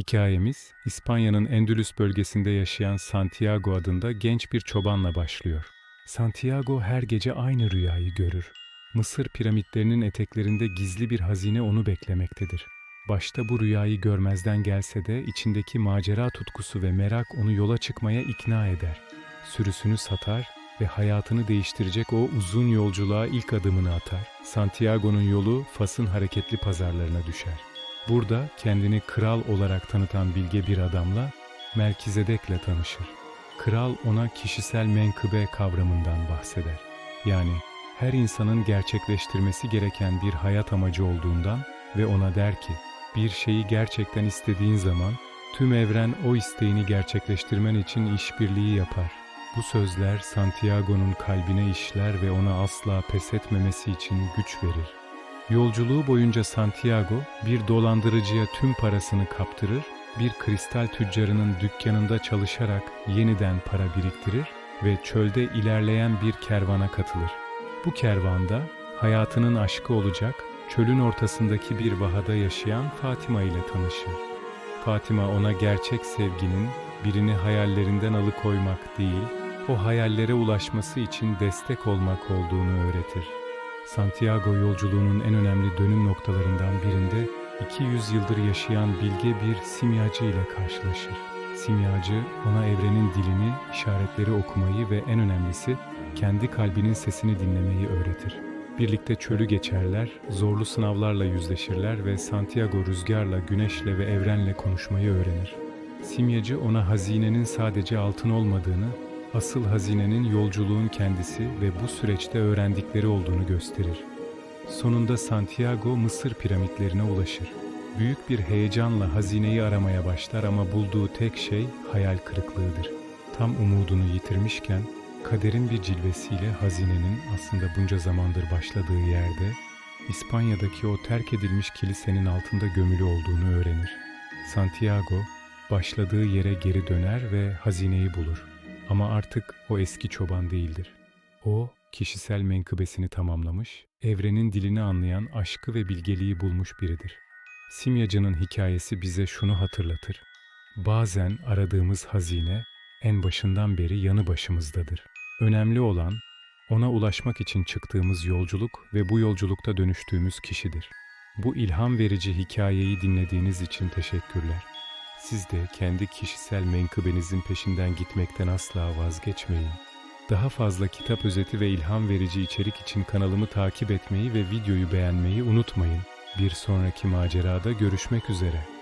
Hikayemiz, İspanya'nın Endülüs bölgesinde yaşayan Santiago adında genç bir çobanla başlıyor. Santiago her gece aynı rüyayı görür. Mısır piramitlerinin eteklerinde gizli bir hazine onu beklemektedir. Başta bu rüyayı görmezden gelse de içindeki macera tutkusu ve merak onu yola çıkmaya ikna eder. Sürüsünü satar ve hayatını değiştirecek o uzun yolculuğa ilk adımını atar. Santiago'nun yolu Fas'ın hareketli pazarlarına düşer. Burada kendini kral olarak tanıtan bilge bir adamla Melkizedek'le tanışır. Kral ona kişisel menkıbe kavramından bahseder. Yani her insanın gerçekleştirmesi gereken bir hayat amacı olduğundan ve ona der ki, bir şeyi gerçekten istediğin zaman tüm evren o isteğini gerçekleştirmen için işbirliği yapar. Bu sözler Santiago'nun kalbine işler ve ona asla pes etmemesi için güç verir. Yolculuğu boyunca Santiago bir dolandırıcıya tüm parasını kaptırır, bir kristal tüccarının dükkanında çalışarak yeniden para biriktirir ve çölde ilerleyen bir kervana katılır. Bu kervanda hayatının aşkı olacak, çölün ortasındaki bir vahada yaşayan Fatima ile tanışır. Fatima ona gerçek sevginin birini hayallerinden alıkoymak değil, o hayallere ulaşması için destek olmak olduğunu öğretir. Santiago yolculuğunun en önemli dönüm noktalarından birinde 200 yıldır yaşayan bilge bir simyacı ile karşılaşır. Simyacı ona evrenin dilini, işaretleri okumayı ve en önemlisi kendi kalbinin sesini dinlemeyi öğretir. Birlikte çölü geçerler, zorlu sınavlarla yüzleşirler ve Santiago rüzgarla, güneşle ve evrenle konuşmayı öğrenir. Simyacı ona hazinenin sadece altın olmadığını, asıl hazinenin yolculuğun kendisi ve bu süreçte öğrendikleri olduğunu gösterir. Sonunda Santiago Mısır piramitlerine ulaşır. Büyük bir heyecanla hazineyi aramaya başlar ama bulduğu tek şey hayal kırıklığıdır. Tam umudunu yitirmişken kaderin bir cilvesiyle hazinenin aslında bunca zamandır başladığı yerde İspanya'daki o terk edilmiş kilisenin altında gömülü olduğunu öğrenir. Santiago başladığı yere geri döner ve hazineyi bulur. Ama artık o eski çoban değildir. O kişisel menkıbesini tamamlamış, evrenin dilini anlayan aşkı ve bilgeliği bulmuş biridir. Simyacının hikayesi bize şunu hatırlatır. Bazen aradığımız hazine en başından beri yanı başımızdadır. Önemli olan ona ulaşmak için çıktığımız yolculuk ve bu yolculukta dönüştüğümüz kişidir. Bu ilham verici hikayeyi dinlediğiniz için teşekkürler. Siz de kendi kişisel menkıbenizin peşinden gitmekten asla vazgeçmeyin. Daha fazla kitap özeti ve ilham verici içerik için kanalımı takip etmeyi ve videoyu beğenmeyi unutmayın. Bir sonraki macerada görüşmek üzere.